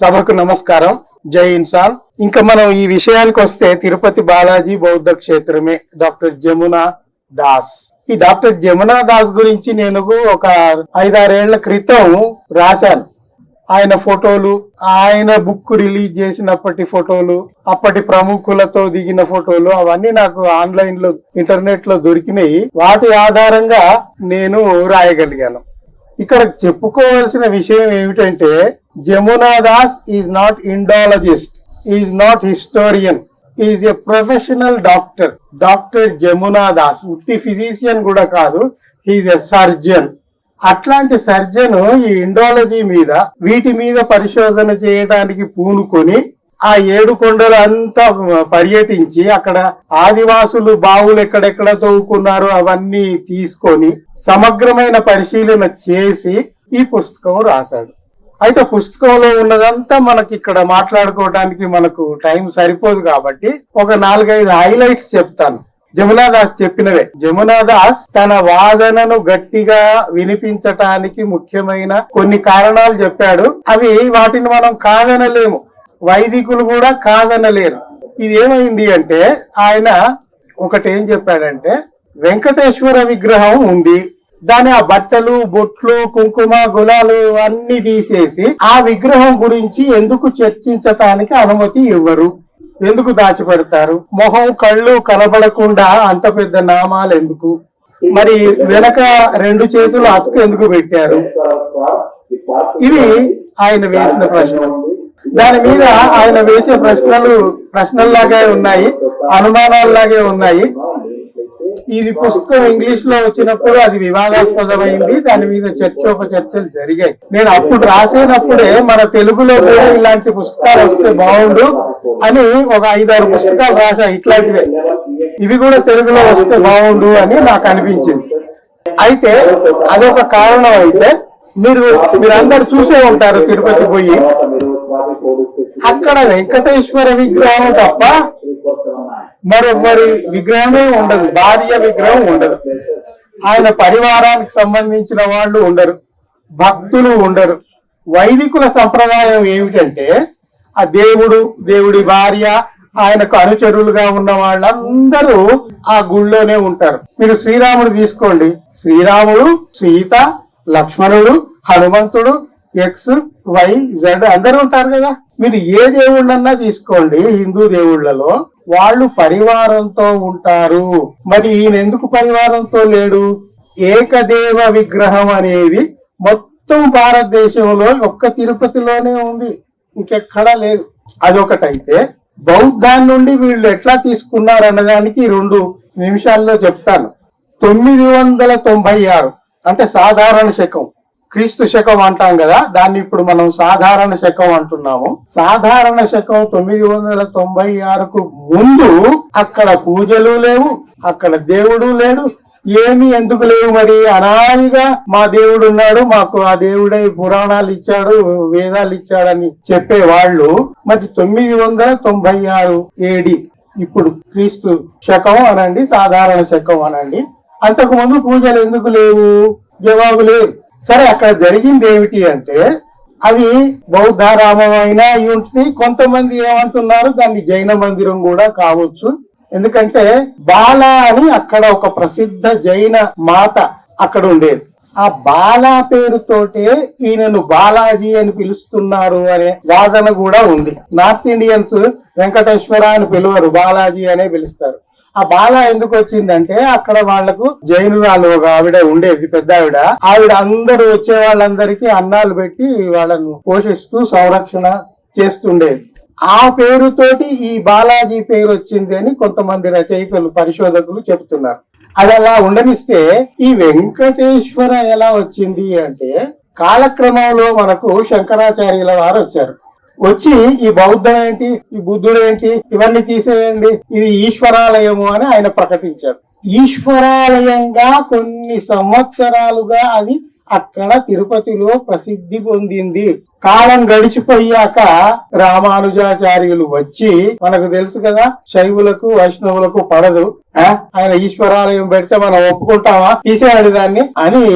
సభకు నమస్కారం. జై ఇన్సాన్. ఇంకా మనం ఈ విషయానికి వస్తే తిరుపతి బాలాజీ బౌద్ధ క్షేత్రమే డాక్టర్ జమునా దాస్. ఈ డాక్టర్ జమునా దాస్ గురించి నేను ఒక ఐదారేళ్ళ క్రితం రాశాను. ఆయన ఫోటోలు ఆయన బుక్ రిలీజ్ చేసినప్పటి ఫోటోలు అప్పటి ప్రముఖులతో దిగిన ఫోటోలు అవన్నీ నాకు ఆన్లైన్లో ఇంటర్నెట్లో దొరికినాయి. వాటి ఆధారంగా నేను రాయగలిగాను. ఇక్కడ చెప్పుకోవాల్సిన విషయం ఏమిటంటే Jamuna Das is not Indologist is not historian is a professional doctor doctor Jamuna Das ఉట్టి ఫిజిషియన్ కూడా కాదు హీజ్ ఎ సర్జన్ అట్లాంటి సర్జన్ ఈ ఇండాలజీ మీద వీటి మీద పరిశోధన చేయడానికి పూనుకొని ఆ ఏడు కొండలు అంతా పర్యటించి అక్కడ ఆదివాసులు బావులు ఎక్కడెక్కడ తవ్వుకున్నారో అవన్నీ తీసుకొని సమగ్రమైన పరిశీలన చేసి ఈ పుస్తకం రాశాడు. అయితే పుస్తకంలో ఉన్నదంతా మనకి ఇక్కడ మాట్లాడుకోవడానికి మనకు టైం సరిపోదు కాబట్టి ఒక నాలుగైదు హైలైట్స్ చెప్తాను. జమునాదాస్ చెప్పినవే. జమునాదాస్ తన వాదనను గట్టిగా వినిపించటానికి ముఖ్యమైన కొన్ని కారణాలు చెప్పాడు. అవి వాటిని మనం కాదనలేము. వైదికులు కూడా కాదనలేరు. ఇది ఏమైంది అంటే ఆయన ఒకటి ఏం చెప్పాడంటే వెంకటేశ్వర విగ్రహం ఉంది. దాని ఆ బట్టలు బొట్లు కుంకుమ గులాలు అన్ని తీసేసి ఆ విగ్రహం గురించి ఎందుకు చర్చించటానికి అనుమతి ఇవ్వరు? ఎందుకు దాచిపెడతారు? మొహం కళ్ళు కనబడకుండా అంత పెద్ద నామాలు ఎందుకు? మరి వెనక రెండు చేతులు అతుకు ఎందుకు పెట్టారు? ఇవి ఆయన వేసిన ప్రశ్నలు దాని మీద ఆయన వేసే ప్రశ్నలు ప్రశ్నల్లాగే ఉన్నాయి అనుమానాల్లాగే ఉన్నాయి. ఇది పుస్తకం ఇంగ్లీష్లో వచ్చినప్పుడు అది వివాదాస్పదమైంది దాని మీద చర్చోపచర్చలు జరిగాయి. నేను అప్పుడు రాసేటప్పుడే మన తెలుగులో కూడా ఇలాంటి పుస్తకాలు వస్తే బాగుండు అని ఒక ఐదారు పుస్తకాలు రాసా ఇట్లాంటివే. ఇవి కూడా తెలుగులో వస్తే బాగుండు అని నాకు అనిపించింది. అయితే అదొక కారణం అయితే మీరు మీరందరు చూసే ఉంటారు తిరుపతి పోయి. అక్కడ వెంకటేశ్వర విగ్రహం తప్ప మరొకరి విగ్రహమే ఉండదు. భార్య విగ్రహం ఉండదు. ఆయన పరివారానికి సంబంధించిన వాళ్ళు ఉండరు. భక్తులు ఉండరు. వైదికుల సంప్రదాయం ఏమిటంటే ఆ దేవుడు దేవుడి భార్య ఆయనకు అనుచరులుగా ఉన్న వాళ్ళందరూ ఆ గుళ్ళోనే ఉంటారు. మీరు శ్రీరాముడు తీసుకోండి. శ్రీరాముడు సీత లక్ష్మణుడు హనుమంతుడు ఎక్స్ వై జెడ్ అందరూ ఉంటారు కదా. మీరు ఏ దేవుళ్ళన్నా తీసుకోండి హిందూ దేవుళ్ళలో వాళ్ళు పరివారంతో ఉంటారు. మరి ఈయన ఎందుకు పరివారంతో లేడు? ఏకదేవ విగ్రహం అనేది మొత్తం భారతదేశంలో ఒక్క తిరుపతిలోనే ఉంది. ఇంకెక్కడా లేదు. అదొకటైతే బౌద్ధాన్ని నుండి వీళ్ళు ఎట్లా తీసుకున్నారు అన్నదానికి రెండు నిమిషాల్లో చెప్తాను. తొమ్మిది వందల తొంభై ఆరు అంటే సాధారణ శకం. క్రీస్తు శకం అంటాం కదా దాన్ని ఇప్పుడు మనం సాధారణ శకం అంటున్నాము. సాధారణ శకం తొమ్మిది వందల తొంభై ఆరుకు ముందు అక్కడ పూజలు లేవు అక్కడ దేవుడు లేడు. ఏమి ఎందుకు లేవు మరి? అనాదిగా మా దేవుడు ఉన్నాడు మాకు ఆ దేవుడే పురాణాలు ఇచ్చాడు వేదాలు ఇచ్చాడని చెప్పే వాళ్ళు మరి తొమ్మిది వందల తొంభై ఆరు ఏడి ఇప్పుడు క్రీస్తు శకం అనండి సాధారణ శకం అనండి. అంతకు ముందు పూజలు ఎందుకు లేవు? జవాబు లేదు. సరే అక్కడ జరిగింది ఏమిటి అంటే అది బౌద్ధ రామమైన ఉంటుంది. కొంతమంది ఏమంటున్నారు దాన్ని జైన మందిరం కూడా కావచ్చు. ఎందుకంటే బాల అని అక్కడ ఒక ప్రసిద్ధ జైన మాత అక్కడ ఉండేది. ఆ బాలా పేరుతోటే ఈయనను బాలాజీ అని పిలుస్తున్నారు అనే వాదన కూడా ఉంది. నార్త్ ఇండియన్స్ వెంకటేశ్వర అని పిలువరు బాలాజీ అనే పిలుస్తారు. ఆ బాల ఎందుకు వచ్చిందంటే అక్కడ వాళ్ళకు జైనురాలు ఒక ఆవిడ ఉండేది పెద్ద ఆవిడ. ఆవిడ అందరూ వచ్చే వాళ్ళందరికీ అన్నాలు పెట్టి వాళ్ళను పోషిస్తూ సంరక్షణ చేస్తుండేది. ఆ పేరుతోటి ఈ బాలాజీ పేరు వచ్చింది అని కొంతమంది రచయితలు పరిశోధకులు చెబుతున్నారు. అది అలా ఉండనిస్తే ఈ వెంకటేశ్వర ఎలా వచ్చింది అంటే కాలక్రమంలో మనకు శంకరాచార్యుల వారు వచ్చారు. వచ్చి ఈ బౌద్ధం ఏంటి ఈ బుద్ధుడు ఏంటి ఇవన్నీ తీసేయండి. ఇది ఈశ్వరాలయము అని ఆయన ప్రకటించారు ఈశ్వరాలయంగా కొన్ని సంవత్సరాలుగా అది అక్కడ తిరుపతిలో ప్రసిద్ధి పొందింది. కాలం గడిచిపోయాక రామానుజాచార్యులు వచ్చి మనకు తెలుసు కదా శైవులకు వైష్ణవులకు పడదు. ఆ? ఆయన ఈశ్వరాలయం పెడితే మనం ఒప్పుకుంటామా? తీసేయాలి దాన్ని అని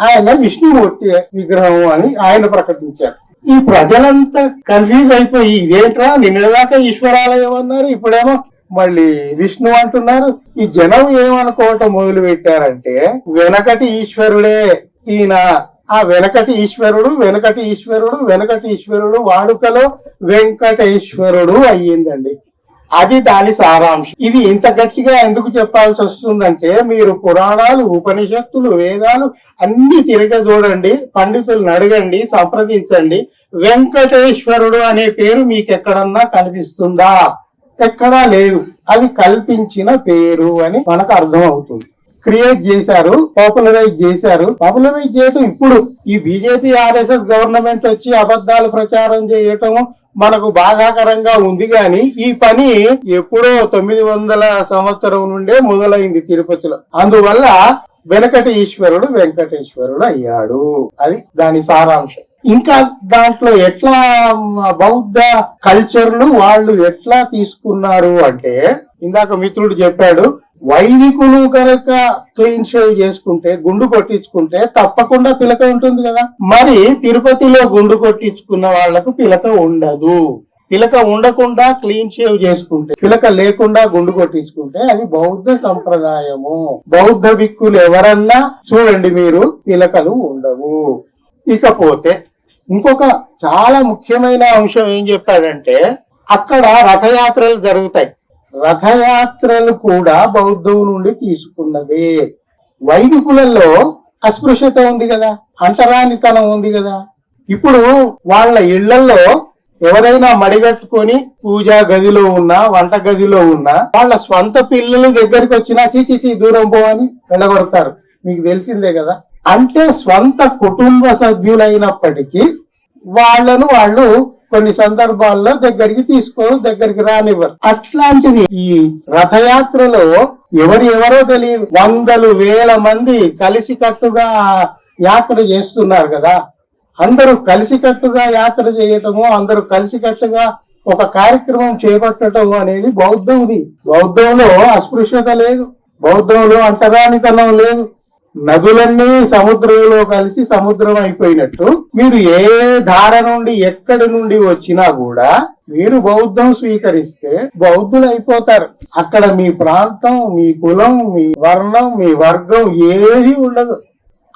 ఆయన విష్ణుమూర్తి విగ్రహం అని ఆయన ప్రకటించారు ఈ ప్రజలంతా కన్ఫ్యూజ్ అయిపోయి ఇదేంట్రా? నిన్నదాకా ఈశ్వరాలయం అన్నారు ఇప్పుడేమో మళ్ళీ విష్ణు అంటున్నారు. ఈ జనం ఏమనుకోవటం మొదలు పెట్టారంటే వెనకటి ఈశ్వరుడే ఈయన ఆ వెనకటి ఈశ్వరుడు వెనకటి ఈశ్వరుడు వెనకటి ఈశ్వరుడు వాడుకలో వెంకటేశ్వరుడు అయ్యిందండి. అది దాని సారాంశం. ఇది ఇంత గట్టిగా ఎందుకు చెప్పాల్సి వస్తుందంటే మీరు పురాణాలు ఉపనిషత్తులు వేదాలు అన్ని తిరగ చూడండి పండితులను అడగండి సంప్రదించండి. వెంకటేశ్వరుడు అనే పేరు మీకు ఎక్కడన్నా కనిపిస్తుందా? ఎక్కడా లేదు. అది కల్పించిన పేరు అని మనకు అర్థం అవుతుంది క్రియేట్ చేశారు పాపులరైజ్ చేశారు. పాపులరైజ్ చేయటం ఇప్పుడు. ఈ బీజేపీ ఆర్ఎస్ఎస్ గవర్నమెంట్ వచ్చి అబద్ధాలు ప్రచారం చేయటం మనకు బాధాకరంగా ఉంది గాని ఈ పని ఎప్పుడో తొమ్మిది వందల సంవత్సరం నుండే మొదలైంది తిరుపతిలో. అందువల్ల వెనకటి ఈశ్వరుడు వెంకటేశ్వరుడు అయ్యాడు. అది దాని సారాంశం. ఇంకా దాంట్లో ఎట్లా బౌద్ధ కల్చర్ను వాళ్ళు ఎట్లా తీసుకున్నారు అంటే ఇందాక మిత్రుడు చెప్పాడు వైదికులు కనుక క్లీన్ షేవ్ చేసుకుంటే గుండు కొట్టించుకుంటే తప్పకుండా పిలక ఉంటుంది కదా. మరి తిరుపతిలో గుండు కొట్టించుకున్న వాళ్ళకు పిలక ఉండదు. పిలక ఉండకుండా క్లీన్ షేవ్ చేసుకుంటే పిలక లేకుండా గుండు కొట్టించుకుంటే అది బౌద్ధ సంప్రదాయము. బౌద్ధ భిక్కులు ఎవరన్నా చూడండి మీరు పిలకలు ఉండవు. ఇకపోతే ఇంకొక చాలా ముఖ్యమైన అంశం ఏం చెప్పాడంటే అక్కడ రథయాత్రలు జరుగుతాయి. రథయాత్రలు కూడా బౌద్ధం నుండి తీసుకున్నదే. వైదికులలో అస్పృశ్యత ఉంది కదా అంటరానితనం ఉంది కదా. ఇప్పుడు వాళ్ళ ఇళ్ళలో ఎవరైనా మడిగట్టుకొని పూజా గదిలో ఉన్నా వంట గదిలో ఉన్నా వాళ్ళ స్వంత పిల్లలు దగ్గరికి వచ్చినా చీచి చీ దూరం పో అని వెళ్ళగొడతారు. మీకు తెలిసిందే కదా. అంటే స్వంత కుటుంబ సభ్యులైనప్పటికీ వాళ్ళను వాళ్ళు కొన్ని సందర్భాల్లో దగ్గరికి తీసుకోరు దగ్గరికి రానివ్వరు. అట్లాంటిది ఈ రథయాత్రలో ఎవరు ఎవరో తెలియదు. వందలు వేల మంది కలిసికట్టుగా యాత్ర చేస్తున్నారు కదా. అందరూ కలిసికట్టుగా యాత్ర చేయటము అందరూ కలిసికట్టుగా ఒక కార్యక్రమం చేపట్టడం అనేది బౌద్ధంది. బౌద్ధంలో అస్పృశ్యత లేదు. బౌద్ధంలో అంటరానితనం లేదు. నదులన్నీ సముద్రంలో కలిసి సముద్రం అయిపోయినట్టు. మీరు ఏ ధార నుండి ఎక్కడి నుండి వచ్చినా కూడా మీరు బౌద్ధం స్వీకరిస్తే బౌద్ధులు అయిపోతారు. అక్కడ మీ ప్రాంతం మీ కులం మీ వర్ణం మీ వర్గం ఏది ఉండదు.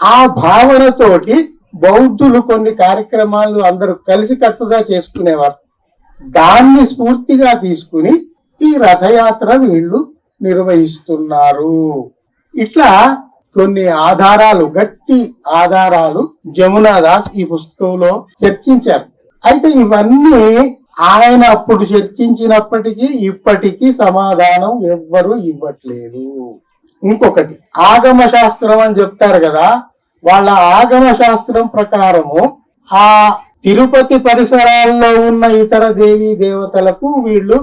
ఆ భావనతోటి బౌద్ధులు కొన్ని కార్యక్రమాలు అందరూ కలిసికట్టుగా చేసుకునేవారు. దాన్ని స్ఫూర్తిగా తీసుకుని ఈ రథయాత్ర వీళ్ళు నిర్వహిస్తున్నారు. ఇట్లా కొన్ని ఆధారాలు గట్టి ఆధారాలు జమునా దాస్ ఈ పుస్తకంలో చర్చించారు. అయితే ఇవన్నీ ఆయన అప్పుడు చర్చించినప్పటికీ ఇప్పటికీ సమాధానం ఎవ్వరు ఇవ్వట్లేదు. ఇంకొకటి ఆగమ శాస్త్రం అని చెప్తారు కదా వాళ్ళ ఆగమ శాస్త్రం ప్రకారము ఆ తిరుపతి పరిసరాల్లో ఉన్న ఇతర దేవీ దేవతలకు వీళ్ళు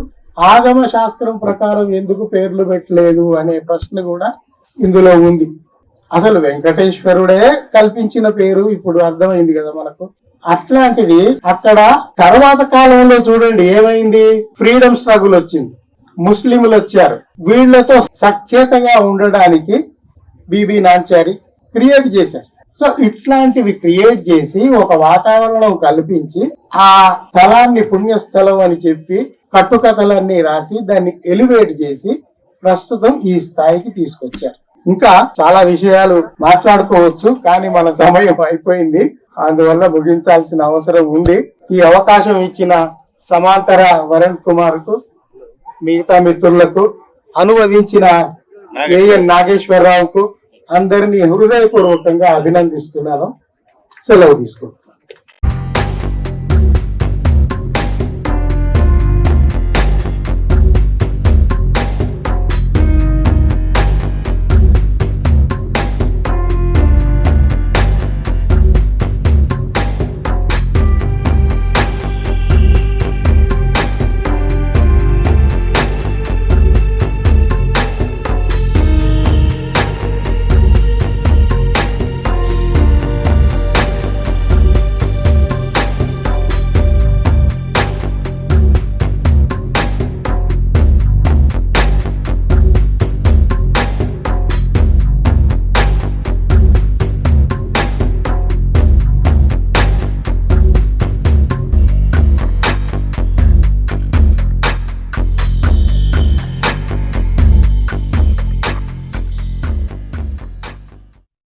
ఆగమ శాస్త్రం ప్రకారం ఎందుకు పేర్లు పెట్టలేదు అనే ప్రశ్న కూడా ఇందులో ఉంది. అసలు వెంకటేశ్వరుడే కల్పించిన పేరు ఇప్పుడు అర్థమైంది కదా మనకు. అట్లాంటిది అక్కడ తర్వాత కాలంలో చూడండి ఏమైంది? ఫ్రీడమ్ స్ట్రగుల్ వచ్చింది. ముస్లింలు వచ్చారు. వీళ్ళతో సఖ్యతగా ఉండడానికి బీబీ నాంచారి క్రియేట్ చేశారు. సో ఇట్లాంటివి క్రియేట్ చేసి ఒక వాతావరణం కల్పించి ఆ స్థలాన్ని పుణ్యస్థలం అని చెప్పి కట్టుకథలన్నీ రాసి దాన్ని ఎలివేట్ చేసి ప్రస్తుతం ఈ స్థాయికి తీసుకొచ్చారు. ఇంకా చాలా విషయాలు మాట్లాడుకోవచ్చు కానీ మన సమయం అయిపోయింది. అందువల్ల ముగించాల్సిన అవసరం ఉంది. ఈ అవకాశం ఇచ్చిన సమాంతర వరుణ్ కుమార్కు మిగతా మిత్రులకు అనువదించిన ఏఎన్ నాగేశ్వరరావుకు అందరినీ హృదయపూర్వకంగా అభినందిస్తున్నాను. సెలవు తీసుకుంటాను